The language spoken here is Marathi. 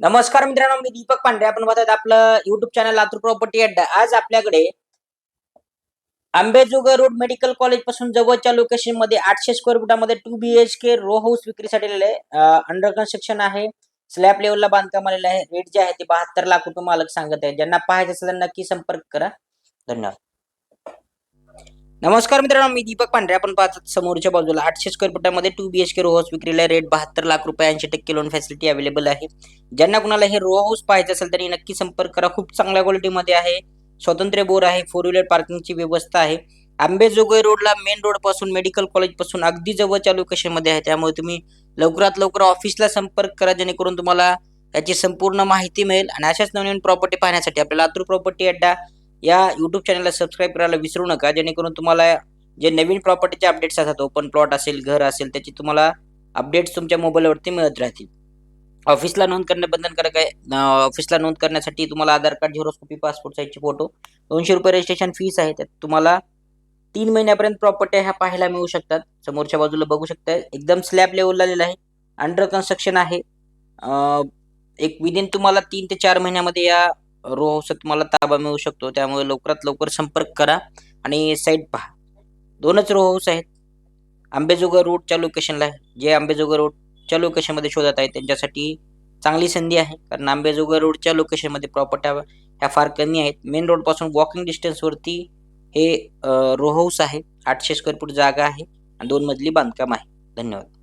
नमस्कार मित्रांनो मी दीपक पांढरे. आपण बघत आपलं युट्यूब चॅनल लातूर प्रॉपर्टी अड्डा आज आपल्याकडे आंबेजोगाई रोड मेडिकल कॉलेजपासून जवळच्या लोकेशनमध्ये आठशे square फुटामध्ये two B H K row house विक्रीसाठी अंडर कन्स्ट्रक्शन आहे. स्लॅब लेवलला बांधकाम आलेलं आहे. रेट जे आहे ते बहात्तर लाख रुपये मालक सांगत आहे. ज्यांना पाहायचं असेल त्यांना नक्की संपर्क करा. धन्यवाद. नमस्कार मित्रांनो मी दीपक पांढरे. आपण पाहतात समोरच्या बाजूला आठशे square फुटामध्ये two B H K row house विक्रीला रेट बहात्तर लाख रुपये ऐंशी टक्के लोन फॅसिलिटी अवेलेबल आहे. ज्यांना कुणाला हे रो हाऊस पाहायचं असेल तरी नक्की संपर्क करा. खूप चांगल्या क्वालिटीमध्ये आहे. स्वतंत्र बोर आहे. फोर व्हीलर पार्किंगची व्यवस्था आहे. आंबेजोगाई रोडला मेन रोडपासून मेडिकल कॉलेजपासून अगदी जवळच्या लोकेशनमध्ये आहे. त्यामुळे तुम्ही लवकरात लवकर ऑफिसला संपर्क करा. जेणेकरून तुम्हाला याची संपूर्ण माहिती मिळेल. आणि अशाच नवीन प्रॉपर्टी पाहण्यासाठी आपल्याला लातूर प्रॉपर्टी अड्डा या युट्यूब चॅनलला सबस्क्राईब करायला विसरू नका. जेणेकरून तुम्हाला जे नवीन प्रॉपर्टीचे अपडेट्स असतात ओपन प्लॉट असेल घर असेल त्याची तुम्हाला अपडेट्स तुमच्या मोबाईलवरती मिळत राहतील. ऑफिसला नोंद करणे बंधनकारक आहे ऑफिसला नोंद करण्यासाठी तुम्हाला Aadhaar card xerox copy passport साईजचे फोटो दोनशे रुपये रजिस्ट्रेशन फीस आहे. त्यात तुम्हाला तीन महिन्यापर्यंत प्रॉपर्टी ह्या पाहायला मिळू शकतात. समोरच्या बाजूला बघू शकता एकदम स्लॅब लेवलला आलेला आहे. अंडर कन्स्ट्रक्शन आहे. एक विदिन तुम्हाला तीन ते चार महिन्यामध्ये या रो तुम्हाला ताबा मिळू शकतो. त्यामुळे लवकरात लवकर संपर्क करा आणि साईट पहा. दोनच रो हाऊस आहेत. आंबेजोगा रोडच्या लोकेशनला आहे. जे आंबेजोगा रोडच्या लोकेशनमध्ये शोधत आहे त्यांच्यासाठी चांगली संधी आहे. कारण आंबेजोगा रोडच्या लोकेशनमध्ये प्रॉपर्ट्या ह्या फार कमी आहेत. मेन रोडपासून वॉकिंग डिस्टन्सवरती हे रो हाऊस आहे. आठशे स्क्वेअर फूट जागा आहे आणि दोन मजली बांधकाम आहे. धन्यवाद.